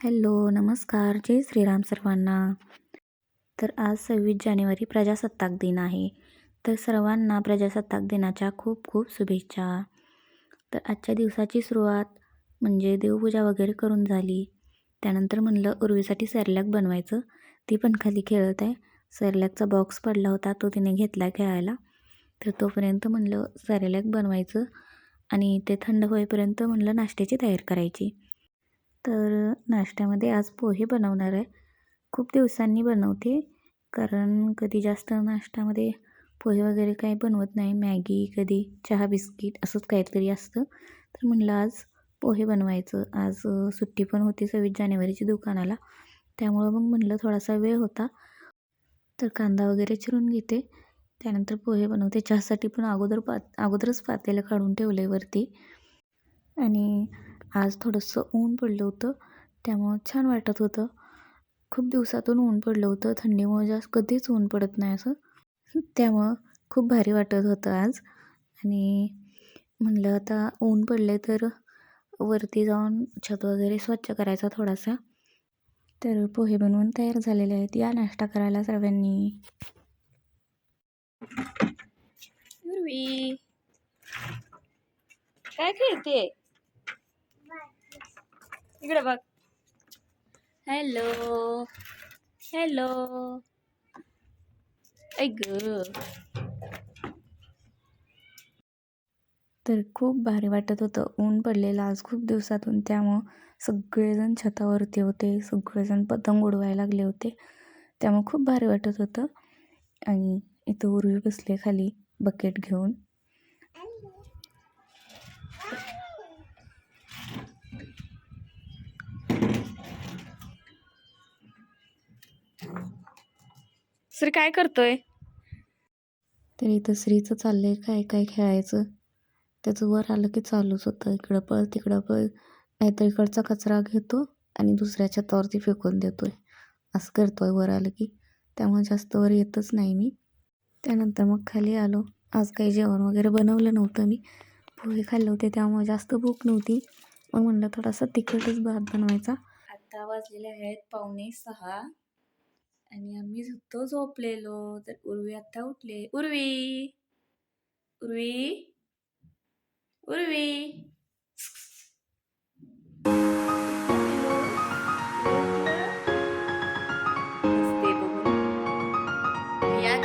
Hello नमस्कार. जय श्रीराम सर्वांना. तर आज सव्वीस जानेवारी प्रजासत्ताक दिन आहे. तर सर्वांना प्रजासत्ताक दिनाच्या खूप खूप शुभेच्छा. तर आजच्या दिवसाची सुरुवात म्हणजे देवपूजा वगैरे करून झाली. त्यानंतर म्हणलं उर्वीसाठी सॅरलॅक बनवायचं. ती पण खाली खेळत आहे. सॅरलॅकचा बॉक्स पडला होता तो तिने घेतला खेळायला. तर तोपर्यंत म्हणलं सॅरेलॅक बनवायचं आणि ते थंड होईपर्यंत म्हणलं नाश्त्याची तयारी करायची. तर नाश्त्यामध्ये आज पोहे बनवणार आहे. खूप दिवसांनी बनवते कारण कधी जास्त नाश्त्यामध्ये पोहे वगैरे काही बनवत नाही. मॅगी कधी चहा बिस्किट असंच काहीतरी असतं. तर म्हणलं आज पोहे बनवायचं. आज सुट्टी पण होती सव्वीस जानेवारीची दुकानाला. त्यामुळं मग म्हणलं थोडासा वेळ होता. तर कांदा वगैरे चिरून घेते. त्यानंतर पोहे बनवते. चहासाठी पण अगोदर पात अगोदरच पातेलं काढून ठेवलं आहे वरती. आणि आज थोडंसं ऊन पडलं होतं त्यामुळं छान वाटत होतं. खूप दिवसातून ऊन पडलं होतं थंडीमुळे जास्त कधीच ऊन पडत नाही असं. त्यामुळं खूप भारी वाटत होतं आज. आणि म्हणलं आता ऊन पडले तर वरती जाऊन छत वगैरे स्वच्छ करायचा थोडासा. तर पोहे बनवून तयार झालेले आहेत. या नाश्ता करायला सर्वांनी. काय खेळते इकडे बघ. हॅलो. हॅलो. ऐक तर खूप भारी वाटत होतं. ऊन पडलेलं आज खूप दिवसातून. त्यामुळं सगळेजण छतावरती होते. सगळेजण पतंग उडवायला लागले होते. त्यामुळं खूप भारी वाटत होतं. आणि इथं उर्वी बसले खाली. बकेट घेऊन. सर काय करतोय? तर इथं श्रीचं चाललंय काय काय खेळायचं? त्याचं वर आलं की चालूच होतं. इकडं पळ तिकडं पळ. नाहीतर इकडचा कचरा घेतो आणि दुसऱ्या छतावरती फेकून देतोय. असं करतोय वर आलं की. त्यामुळे जास्त वर येतच नाही मी. त्यानंतर मग खाली आलो. आज काही जेवण वगैरे बनवलं नव्हतं मी. पोहे खाल्ले होते त्यामुळे जास्त भूक नव्हती. मग म्हणलं थोडासा तिखटच भात बनवायचा. आता वाजलेले आहेत पावणे सहा. आणि आम्ही झुकतो झोपलेलो. तर उर्वी आत्ता उठले उर्वी! उर्वी! उर्वी! या